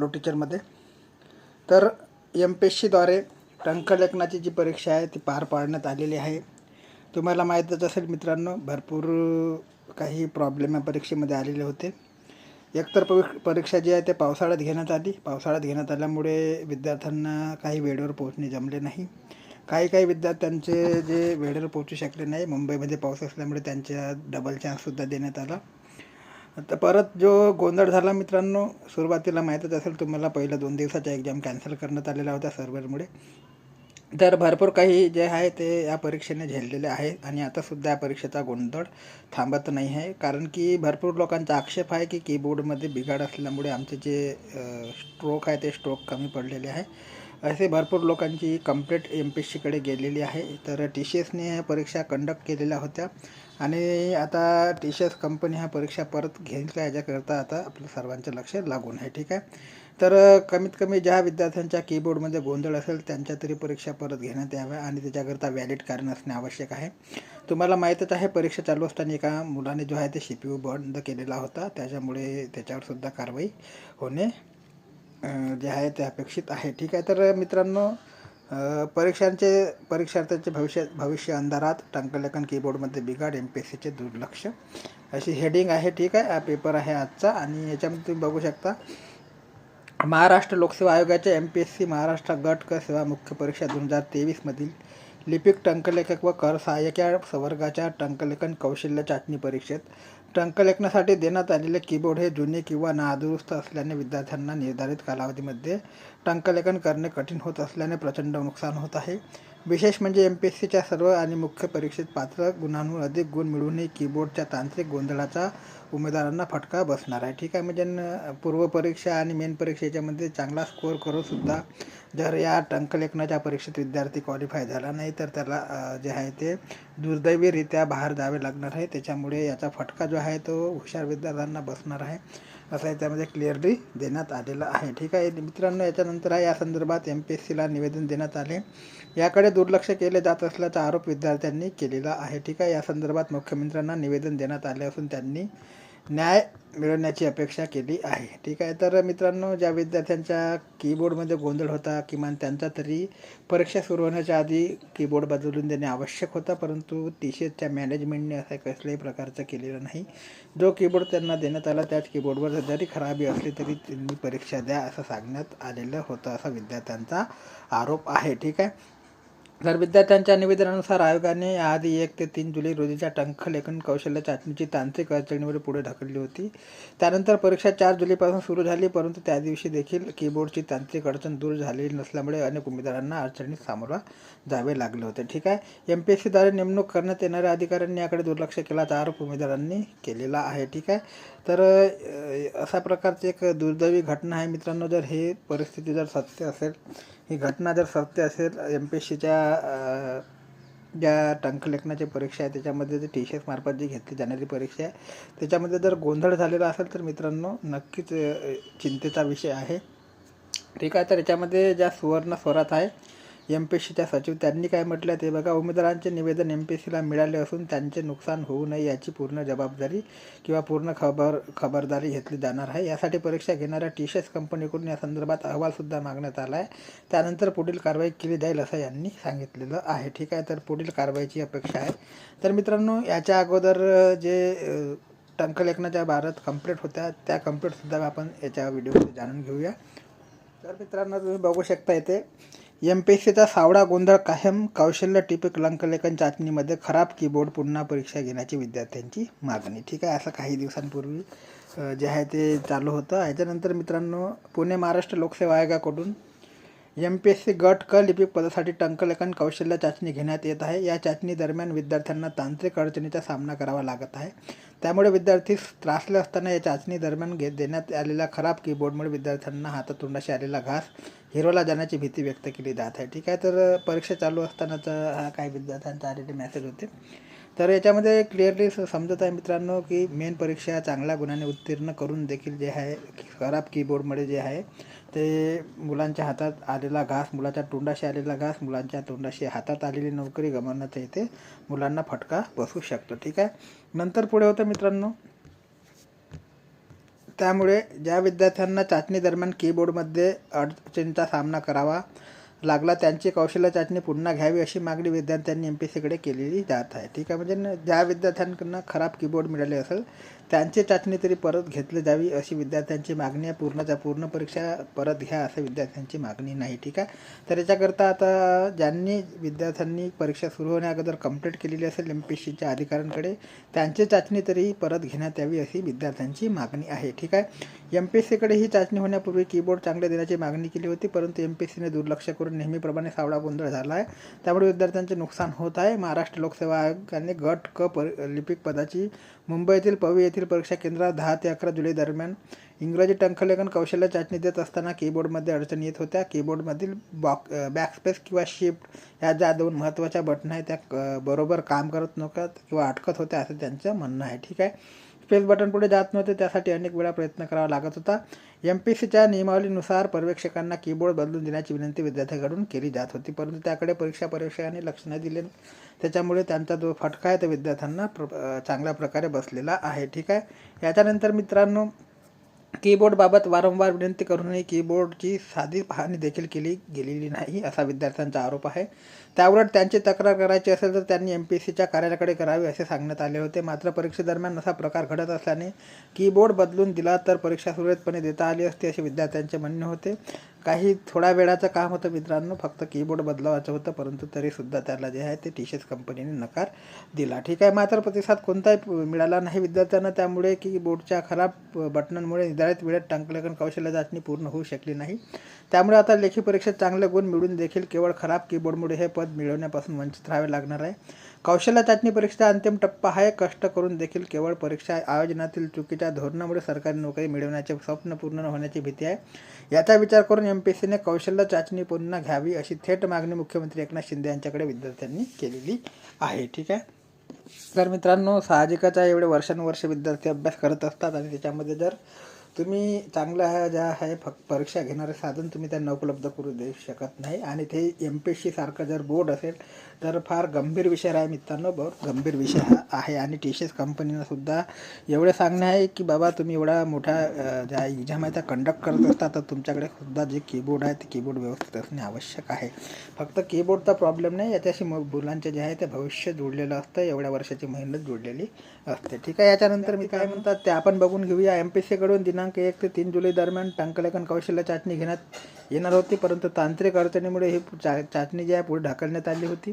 Low टीचरमध्ये तर M P S सीद्वारे टंकलेखनाची जी परीक्षा आहे ती पार पाडण्यात आलेली आहे. तुम्हाला माहीतच असेल मित्रांनो भरपूर काही प्रॉब्लेम या परीक्षेमध्ये आलेले होते. एकतर परी परीक्षा जी आहे ते पावसाळ्यात घेण्यात आली. पावसाळ्यात घेण्यात आल्यामुळे विद्यार्थ्यांना काही वेळेवर पोहोचणे जमले नाही. काही काही विद्यार्थ्यांचे जे वेळेवर पोहोचू शकले नाही मुंबईमध्ये पाऊस असल्यामुळे त्यांच्या डबल चान्ससुद्धा देण्यात आला. आता परत जो गोंधळ झाला मित्रांनो सुरुवातीला माहीतच असेल तुम्हाला पहिल्या दोन दिवसाच्या एक्झाम कॅन्सल करण्यात आलेल्या होत्या सर्व्हरमुळे तर भरपूर काही जे आहे ते या परीक्षेने झेललेले आहे आणि आतासुद्धा या परीक्षेचा गोंधळ थांबत नाही आहे. कारण की भरपूर लोकांचा आक्षेप आहे की कीबोर्डमध्ये बिघाड असल्यामुळे आमचे जे स्ट्रोक आहे ते स्ट्रोक कमी पडलेले आहे. असे भरपूर लोकांची कंप्लेंट एम पी एस सीकडे गेलेली आहे. तर टी सी एसने ह्या परीक्षा कंडक्ट केलेल्या होत्या. आणि आता टी सी एस कंपनी ह्या परीक्षा परत घेईल का याच्याकरता आता आपलं सर्वांचं लक्ष लागून आहे. ठीक आहे? तर कमीत कमी ज्या विद्यार्थ्यांच्या कीबोर्डमध्ये गोंधळ असेल त्यांच्या तरी परीक्षा परत घेण्यात याव्या आणि त्याच्याकरता व्हॅलिड कारण असणे आवश्यक आहे. तुम्हाला माहीतच आहे परीक्षा चालू असताना एका मुलाने जो आहे ते सी पी यू बंद केलेला होता. त्याच्यामुळे त्याच्यावरसुद्धा कारवाई होणे जे आहे ते अपेक्षित आहे. ठीक आहे. तर मित्रांनो परीक्षांचे परीक्षार्थ्यांचे भविष्य भविष्य अंधारात टंकलेखन कीबोर्डमध्ये बिघाड एम पी एस सीचे दुर्लक्ष अशी हेडिंग आहे. ठीक आहे. हा पेपर आहे आजचा आणि याच्यामध्ये तुम्ही बघू शकता महाराष्ट्र लोकसेवा आयोगाच्या M P S C Maharashtra गट क सेवा मुख्य परीक्षा दोन हजार तेवीसमधील लिपिक टंकलेखक व कर सहाय्यक या संवर्गाच्या टंकलेखन कौशल्य चाचणी परीक्षेत टंकलेखनासाठी देण्यात आलेले कीबोर्ड हे जुने किंवा नादुरुस्त असल्याने विद्यार्थ्यांना निर्धारित कालावधीमध्ये टंकलेखन करणे कठीण होत असल्याने प्रचंड नुकसान होत आहे. विशेष म्हणजे एम पी एस सीच्या सर्व आणि मुख्य परीक्षेत पात्र गुणांहून अधिक गुण मिळूनही कीबोर्डच्या तांत्रिक गोंधळाचा उमेदवारांना फटका बसणार आहे. ठीक आहे म्हणजे पूर्व पूर्वपरीक्षा आणि मेन परीक्षा याच्यामध्ये चांगला स्कोअर करूनसुद्धा जर या टंकलेखनाच्या परीक्षेत विद्यार्थी क्वालिफाय झाला नाही तर त्याला जे आहे ते दुर्दैवीरित्या बाहेर जावे लागणार आहे. त्याच्यामुळे याचा फटका जो आहे तो हुशार विद्यार्थ्यांना बसणार आहे असं याच्यामध्ये क्लिअरली देण्यात आलेलं आहे. ठीक आहे मित्रांनो याच्यानंतर आहे या संदर्भात एम पी एस सीला निवेदन देण्यात आले. याकडे दुर्लक्ष केले जात असल्याचा आरोप विद्यार्थ्यांनी केलेला आहे. ठीक आहे. या संदर्भात मुख्यमंत्र्यांना निवेदन देण्यात आले असून त्यांनी न्याय मिळवण्याची अपेक्षा केली आहे. ठीक आहे. तर मित्रांनो ज्या विद्यार्थ्यांच्या कीबोर्डमध्ये गोंधळ होता किमान त्यांचा तरी परीक्षा सुरू होण्याच्या आधी कीबोर्ड बदलून देणे आवश्यक होता परंतु टी सी मॅनेजमेंटने असं कसल्याही प्रकारचं केलेलं नाही. जो कीबोर्ड त्यांना देण्यात आला त्याच कीबोर्डवर जरी खराबी असली तरी त्यांनी परीक्षा द्या असं सांगण्यात आलेलं होतं असा विद्यार्थ्यांचा आरोप आहे. ठीक आहे. तर विद्यार्थ्यांच्या निवेदनानुसार आयोगाने आधी एक ते तीन जुलै रोजीच्या टंखलेखन कौशल्य चाचणीची तांत्रिक अडचणीवर पुढे ढकलली होती. त्यानंतर परीक्षा चार जुलैपासून सुरू झाली परंतु त्या दिवशी देखील कीबोर्डची तांत्रिक अडचण दूर झालेली नसल्यामुळे अनेक उमेदवारांना अडचणीत सामोरा जावे लागले होते. ठीक आहे? एम पी एस सीद्वारे नेमणूक करण्यात येणाऱ्या अधिकाऱ्यांनी याकडे दुर्लक्ष केल्याचा आरोप उमेदवारांनी केलेला आहे. ठीक आहे? तर अशा प्रकारची एक दुर्दैवी घटना आहे मित्रांनो. जर हे परिस्थिती जर सत्य असेल ही घटना जर सत्य असेल एम पी एस सीच्या ज्या टंकलेखनाची परीक्षा आहे त्याच्यामध्ये जे टी सी एस मार्फत जी घेतली जाणारी परीक्षा आहे त्याच्यामध्ये जर गोंधळ झालेला असेल तर मित्रांनो नक्कीच चिंतेचा विषय आहे. ठीक आहे तर याच्यामध्ये ज्या सुवर्ण स्वरात आहे एम पी एस सीच्या सचिव. त्यांनी काय म्हटलं ते बघा उमेदवारांचे निवेदन एम पी एस सीला मिळाले असून त्यांचे नुकसान होऊ नये याची पूर्ण जबाबदारी किंवा पूर्ण खबर खबरदारी घेतली जाणार आहे. यासाठी परीक्षा घेणाऱ्या टी एस कंपनीकडून या संदर्भात अहवालसुद्धा मागण्यात आला आहे. त्यानंतर पुढील कारवाई केली जाईल असं यांनी सांगितलेलं आहे. ठीक आहे तर पुढील कारवाईची अपेक्षा आहे. तर मित्रांनो याच्या अगोदर जे टंकलेखनाच्या भारत कंप्लीट होत्या त्या कंप्लीटसुद्धा आपण याच्या व्हिडिओमध्ये जाणून घेऊया. तर मित्रांनो तुम्ही बघू शकता इथे एम पी एस सीचा सावळा गोंधळ कायम कौशल्य टिपिक लंकलेखन चाचणीमध्ये खराब कीबोर्ड पुन्हा परीक्षा घेण्याची विद्यार्थ्यांची मागणी. ठीक आहे असं काही दिवसांपूर्वी जे आहे ते चालू होतं. याच्यानंतर मित्रांनो पुणे महाराष्ट्र लोकसेवा आयोगाकडून एम पी एस सी गट क लिपिक पदासाठी टंकलेखन कौशल्य चाचणी घेण्यात येत आहे. या चाचणी दरम्यान विद्यार्थ्यांना तांत्रिक अडचणीचा सामना करावा लागत आहे. त्यामुळे विद्यार्थी त्रासले असताना या चाचणी दरम्यान घेत देण्यात आलेल्या खराब कीबोर्डमुळे विद्यार्थ्यांना हातातोंडाशी आलेला घास हिरोला जाण्याची भीती व्यक्त केली जात आहे. ठीक आहे तर परीक्षा चालू असतानाचा हा काही विद्यार्थ्यांचा आलेले मेसेज होते. तर याच्यामध्ये क्लिअरली समजत आहे मित्रांनो की मेन परीक्षा चांगल्या गुणाने उत्तीर्ण करून देखील जे आहे खराब कीबोर्डमुळे जे आहे ते मुलांच्या हातात आलेला घास मुलाच्या तोंडाशी आलेला घास मुलांच्या तोंडाशी हातात आलेली नोकरी गमावण्याचा इथे मुलांना फटका बसू शकतो. ठीक आहे नंतर पुढे होतं मित्रांनो त्यामुळे ज्या विद्यार्थ्यांना चाचणी दरम्यान कीबोर्डमध्ये अडचणीचा सामना करावा लागला त्यांची कौशल्य चाचणी पुन्हा घ्यावी अशी मागणी विद्यार्थ्यांनी एम पी सीकडे केलेली जात आहे. ठीक आहे म्हणजे न- ज्या विद्यार्थ्यांकडनं खराब कीबोर्ड मिळाले असेल त्यांची चाचणी तरी परत घेतली जावी अशी विद्यार्थ्यांची मागणी आहे. पूर्णच्या पूर्ण परीक्षा परत घ्या असं विद्यार्थ्यांची मागणी नाही ठीक आहे? तर याच्याकरता आता ज्यांनी विद्यार्थ्यांनी परीक्षा सुरू होण्याअगोदर कंप्लीट केलेली असेल एम पी सीच्या अधिकाऱ्यांकडे त्यांची चाचणी तरी परत घेण्यात यावी अशी विद्यार्थ्यांची मागणी आहे ठीक आहे? एम पी सीकडे ही चाचणी होण्यापूर्वी कीबोर्ड चांगले देण्याची मागणी केली होती परंतु एम पी सीने दुर्लक्ष करून नेहमीप्रमाणे सावळा गोंधळ झाला आहे. त्यामुळे विद्यार्थ्यांचे नुकसान होत आहे. महाराष्ट्र लोकसेवा आयोगाने गट क पर लिपिक पदाची मुंबईतील पवी येथील परीक्षा केंद्रात दहा ते अकरा जुलै दरम्यान इंग्रजी टंकलेखन कौशल्य चाचणी देत असताना कीबोर्डमध्ये अडचणी येत होत्या. कीबोर्डमधील बॉक बॅकस्पेस किंवा शिफ्ट या ज्या दोन महत्त्वाच्या बटन आहेत त्या बरोबर काम करत नव्हत्या किंवा अटकत होत्या असं त्यांचं म्हणणं आहे. ठीक आहे? स्पेस बटन पुढे जात नव्हते त्यासाठी अनेक वेळा प्रयत्न करावा लागत होता. एम पी सीच्या नियमावलीनुसार पर्यवेक्षकांना कीबोर्ड बदलून देण्याची विनंती विद्यार्थ्यांकडून केली जात होती परंतु त्याकडे परीक्षा पर्यवेक्षकांनी लक्ष नाही दिले. त्याच्यामुळे त्यांचा जो फटका आहे तो विद्यार्थ्यांना प्र चांगल्या प्रकारे बसलेला आहे. ठीक आहे? याच्यानंतर मित्रांनो कीबोर्डबाबत वारंवार विनंती करूनही कीबोर्डची साधी पाहणी देखील केली गेलेली नाही असा विद्यार्थ्यांचा आरोप आहे. त्याउलट त्यांची तक्रार करायची असेल तर त्यांनी एम पी सीच्या कार्यालयाकडे करावी असे सांगण्यात आले होते. मात्र परीक्षेदरम्यान असा प्रकार घडत असल्याने कीबोर्ड बदलून दिला तर परीक्षा सुरळीतपणे देता आली असती असे विद्यार्थ्यांचे म्हणणे होते. काही थोड्या वेळाचं काम होतं मित्रांनो फक्त कीबोर्ड बदलावायचं होतं परंतु तरीसुद्धा त्याला जे आहे ते टीशेस कंपनीने नकार दिला. ठीक आहे मात्र प्रतिसाद कोणताही मिळाला नाही विद्यार्थ्यांना त्यामुळे कीबोर्डच्या खराब बटनांमुळे निर्धारित वेळेत टंकलेखन कौशल्य चाचणी पूर्ण होऊ शकली नाही. त्यामुळे आता लेखी परीक्षेत चांगले गुण मिळून देखील केवळ खराब कीबोर्डमुळे हे पद मिळवण्यापासून वंचित राहावे लागणार आहे. कौशल्य चाचणी परीक्षेचा अंतिम टप्पा आहे. कष्ट करून देखील केवळ परीक्षा आयोजनातील चुकीच्या धोरणामुळे सरकारी नोकरी मिळवण्याचे स्वप्न पूर्ण होण्याची भीती आहे. याचा विचार करून एम पी एस सीने कौशल्य चाचणी पुन्हा घ्यावी अशी थेट मागणी मुख्यमंत्री एकनाथ शिंदे यांच्याकडे विद्यार्थ्यांनी केलेली आहे. ठीक आहे? तर मित्रांनो साहजिकच एवढे वर्षानुवर्ष विद्यार्थी अभ्यास करत असतात आणि त्याच्यामध्ये जर तुम्ही चांगलं ह्या ज्या आहे फक्त परीक्षा घेणारे साधन तुम्ही त्यांना उपलब्ध करू देऊ शकत नाही. आणि ते एम पी सी सारखं जर बोर्ड असेल तर फार गंभीर विषय आहे मित्रांनो बहुत गंभीर विषय हा आहे. आणि टी सी एस कंपनीनंसुद्धा एवढं एवढे सांगणे आहे की बाबा तुम्ही एवढा मोठा ज्या एक्झाम आहे त्या कंडक्ट करत असता तर तुमच्याकडे सुद्धा जे कीबोर्ड आहे ते कीबोर्ड व्यवस्थित असणे आवश्यक आहे. फक्त कीबोर्डचा प्रॉब्लेम नाही याच्याशी मग मुलांचे जे आहे ते भविष्य जोडलेलं असतं. एवढ्या वर्षाची मेहनत जोडलेली असते. ठीक आहे याच्यानंतर मी काय म्हणतात ते आपण बघून घेऊया. एम पी सीकडून दिनांक एक ते तीन जुलै दरम्यान टंकलेखन कौशल्य चाचणी घेण्यात येणार होती. परंतु तांत्रिक अडचणीमुळे ही चा चाचणी जी आहे पुढे ढकलण्यात आली होती.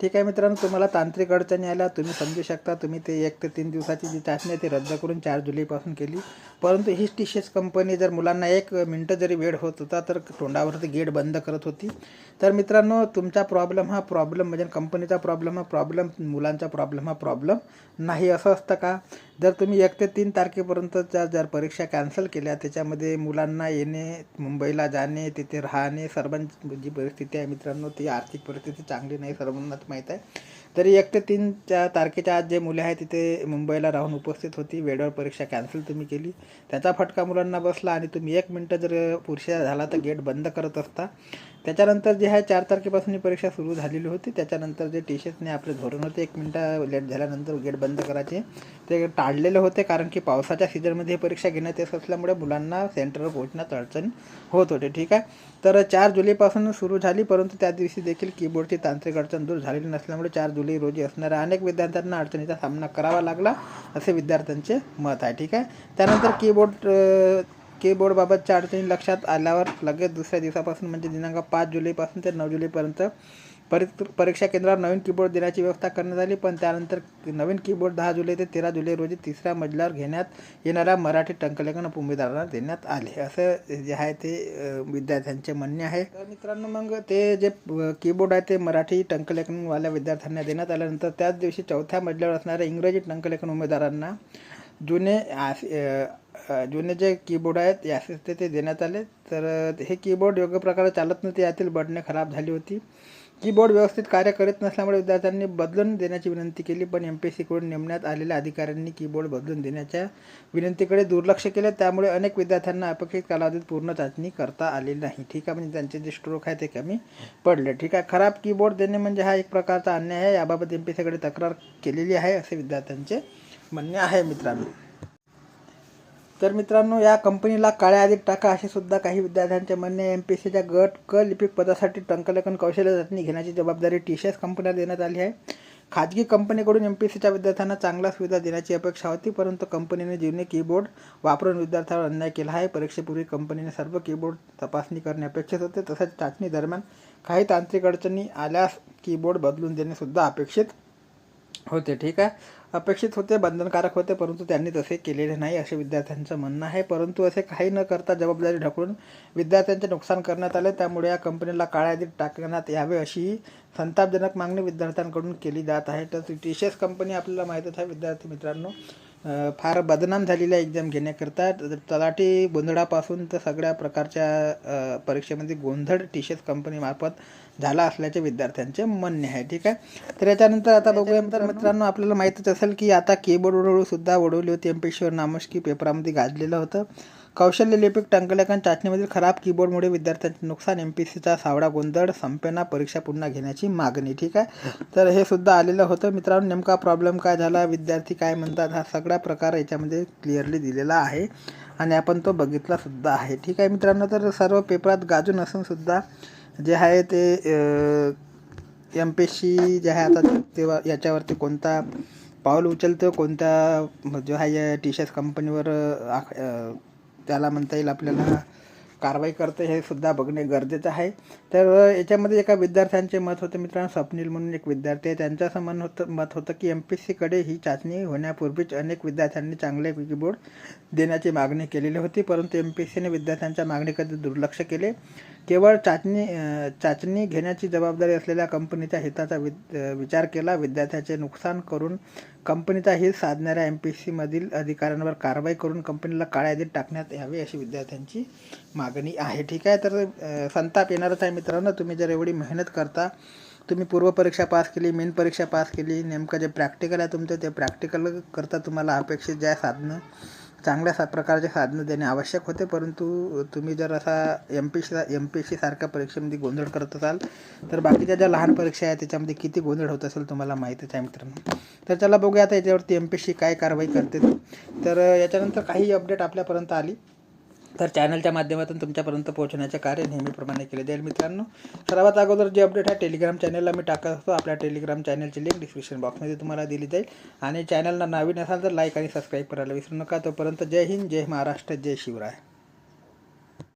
ठीक आहे मित्रांनो तुम्हाला तांत्रिक अडचणी आल्या तुम्ही समजू शकता. तुम्ही ते एक ते तीन दिवसाची जी चाचणी आहे ती रद्द करून चार जुलैपासून केली. परंतु ही टीशेस कंपनी जर मुलांना एक मिनटं जरी वेळ होत होता तर तोंडावरती गेट बंद करत होती. तर मित्रांनो तुमचा प्रॉब्लेम हा प्रॉब्लेम म्हणजे कंपनीचा प्रॉब्लेम हा प्रॉब्लेम मुलांचा प्रॉब्लेम हा प्रॉब्लेम नाही. असं असतं का? जर तुम्ही एक ते तीन तारखेपर्यंतच्या जर परीक्षा कॅन्सल केल्या त्याच्यामध्ये मुलांना येणे मुंबईला जाणे तिथे राहणे सर्वांची जी परिस्थिती आहे मित्रांनो ती आर्थिक परिस्थिती चांगली नाही सर्वांना माहीत आहे. तरी एक ते तीनच्या तारखेच्या आज जे मुले आहेत तिथे मुंबईला राहून उपस्थित होती. वेळेवर परीक्षा कॅन्सल तुम्ही केली. त्याचा फटका मुलांना बसला आणि तुम्ही एक मिनटं जर पुरुषा झाला तर गेट बंद करत असता. त्याच्यानंतर जे आहे चार तारखेपासून ही परीक्षा सुरू झालेली होती. त्याच्यानंतर जे टीचर्सने आपले धोरण होते एक मिनटं लेट झाल्यानंतर गेट बंद करायचे. ते टाळलेले होते कारण की पावसाच्या सीझनमध्ये ही परीक्षा घेण्यात येत असल्यामुळे मुलांना सेंटरवर पोहोचण्यात अडचण होत होते. ठीक आहे? तर चार जुलैपासून सुरू झाली परंतु त्या दिवशी देखील कीबोर्डची तांत्रिक अडचण दूर झालेली नसल्यामुळे चार जुलै रोजी असणाऱ्या अनेक विद्यार्थ्यांना अडचणीचा सामना करावा लागला असे विद्यार्थ्यांचे मत आहे. ठीक आहे? त्यानंतर कीबोर्ड कीबोर्डबाबतच्या अडचणी लक्षात आल्यावर लगेच दुसऱ्या दिवसापासून म्हणजे दिनांक पाच जुलैपासून ते नऊ जुलैपर्यंत परी परीक्षा केंद्रावर नवीन कीबोर्ड देण्याची व्यवस्था करण्यात आली. पण त्यानंतर नवीन कीबोर्ड दहा जुलै ते तेरा जुलै रोजी तिसऱ्या मजल्यावर घेण्यात येणाऱ्या मराठी टंकलेखन उमेदवारांना देण्यात आले. असं जे आहे ते विद्यार्थ्यांचे म्हणणे आहे. तर मित्रांनो मग ते जे कीबोर्ड आहे ते मराठी टंकलेखनवाल्या विद्यार्थ्यांना देण्यात आल्यानंतर त्याच दिवशी चौथ्या मजल्यावर असणाऱ्या इंग्रजी टंकलेखन उमेदवारांना जुने जुने जे कीबोर्ड आहेत यासेस ते ते देण्यात आले. तर हे कीबोर्ड योग्य प्रकारे चालत नव्हते. यातील बटणे खराब झाली होती. कीबोर्ड व्यवस्थित कार्य करत नसल्यामुळे विद्यार्थ्यांनी बदलून देण्याची विनंती केली पण एम पी एस सीकडून नेमण्यात आलेल्या अधिकाऱ्यांनी कीबोर्ड बदलून देण्याच्या विनंतीकडे दुर्लक्ष केले. त्यामुळे अनेक विद्यार्थ्यांना अपेक्षित कालावधीत पूर्ण चाचणी करता आली नाही. ठीक आहे म्हणजे त्यांचे जे स्ट्रोक आहे ते कमी पडले. ठीक आहे खराब कीबोर्ड देणे म्हणजे हा एक प्रकारचा अन्याय आहे. याबाबत एम पी सीकडे तक्रार केलेली आहे असे विद्यार्थ्यांचे म्हणणे आहे मित्रांनो. तर मित्रांनो या कंपनीला काळ्या आधी टाका असे सुद्धा काही विद्यार्थ्यांचे म्हणणे एम पी एस सीच्या गट क लिपिक पदासाठी टंकलेखन कौशल्य चाचणी घेण्याची जबाबदारी टी सी एस कंपनीला देण्यात आली आहे. खाजगी कंपनीकडून एम पी एस सीच्या विद्यार्थ्यांना चांगल्या सुविधा देण्याची अपेक्षा होती परंतु कंपनीने जुने कीबोर्ड वापरून विद्यार्थ्यांवर अन्याय केला आहे. परीक्षेपूर्वी कंपनीने सर्व कीबोर्ड तपासणी करणे अपेक्षित होते तसेच चाचणी दरम्यान काही तांत्रिक अडचणी आल्यास कीबोर्ड बदलून देणे सुद्धा अपेक्षित होते. ठीक आहे? अपेक्षित होते बंधनकारक होते परंतु त्यांनी तसे केलेले नाही असे विद्यार्थ्यांचं म्हणणं आहे. परंतु असे काही न करता जबाबदारी ढकलून विद्यार्थ्यांचे नुकसान करण्यात आले. त्यामुळे या कंपनीला काळ्यादीत टाकण्यात यावे अशी संतापजनक मागणी विद्यार्थ्यांकडून केली जात आहे. तर टी सी एस कंपनी आपल्याला माहीतच आहे. विद्यार्थी मित्रांनो फार बदनाम झालेल्या एक्झाम घेण्याकरता तलाठी गोंधळापासून तर सगळ्या प्रकारच्या परीक्षेमध्ये गोंधळ टी एस कंपनीमार्फत झाला असल्याचे विद्यार्थ्यांचे म्हणणे आहे. ठीक आहे? तर याच्यानंतर आता बघूया तर मित्रांनो आपल्याला माहीतच असेल की आता कीबोर्ड सुद्धा वडवली होती. एम पी शीवर नामोष्की पेपरामध्ये गाजलेलं होतं. कौशल्य लिपिक टंकलेखन चाचणीमधील खराब कीबोर्डमुळे विद्यार्थ्यांचे नुकसान एम पी सीचा सावडा गोंधळ संपेना परीक्षा पुन्हा घेण्याची मागणी ठीक आहे? तर हे सुद्धा आलेलं होतं. मित्रांनो नेमका प्रॉब्लेम काय झाला? विद्यार्थी काय म्हणतात? हा सगळा प्रकार याच्यामध्ये क्लिअरली दिलेला आहे आणि आपण तो बघितला सुद्धा आहे ठीक आहे? मित्रांनो तर सर्व पेपरात गाजून असून सुद्धा जे आहे ते एम पी एस सी जे आहे आता तेव्हा याच्यावरती कोणता पाऊल उचलतो कोणत्या जो आहे टी शर्ट कंपनीवर आख- त्याला म्हणता येईल आपल्याला कारवाई करते हे सुद्धा बघणे गरजेचं आहे. तर याच्यामध्ये एका विद्यार्थ्यांचे मत होते मित्रांनो स्वप्नील म्हणून एक विद्यार्थी आहे. त्यांचं असं मन होतं मत होतं की एम पी एस सीकडे ही चाचणी होण्यापूर्वीच अनेक विद्यार्थ्यांनी चांगले कीबोर्ड देण्याची मागणी केलेली होती. परंतु एम पी एस सीने विद्यार्थ्यांच्या मागणीकडे दुर्लक्ष केले. केवळ चाचणी चाचणी घेण्याची जबाबदारी असलेल्या कंपनीच्या हिताचा विद विचार केला. विद्यार्थ्याचे नुकसान करून कंपनीचा हित साधणाऱ्या एम पी सीमधील अधिकाऱ्यांवर कारवाई करून कंपनीला काळ्या यादीत टाकण्यात यावे अशी विद्यार्थ्यांची मागणी आहे. ठीक आहे? तर संताप येणारच आहे मित्रांनो. तुम्ही जर एवढी मेहनत करता तुम्ही पूर्वपरीक्षा पास केली मेन परीक्षा पास केली नेमकं जे प्रॅक्टिकल आहे तुमचं ते प्रॅक्टिकल करता. तुम्हाला अपेक्षित ज्या साधनं चांगल्या सा प्रकारचे साधनं देणे आवश्यक होते परंतु तुम्ही जर असा M P C M P C सारख्या परीक्षेमध्ये गोंधळ करत असाल तर बाकीच्या ज्या लहान परीक्षा आहेत त्याच्यामध्ये किती गोंधळ होत असेल तुम्हाला माहीतच आहे मित्रांनो. तर चला बघूया आता याच्यावरती एम पी सी काय कारवाई करते. तर याच्यानंतर काही अपडेट आपल्यापर्यंत आली. तर चॅनलच्या माध्यमातून तुमच्यापर्यंत पोहोचण्याचे कार्य नेहमीप्रमाणे केले जाईल मित्रांनो. सर्वात अगोदर जे अपडेट आहे टेलिग्राम चॅनलला मी टाकत. असतो आपल्या टेलिग्राम चॅनलची लिंक डिस्क्रिप्शन बॉक्समध्ये तुम्हाला दिली जाईल. आणि चॅनलला नवीन असाल तर लाईक आणि सबस्क्राईब करायला विसरू नका. तोपर्यंत जय हिंद जय महाराष्ट्र जय शिवराय.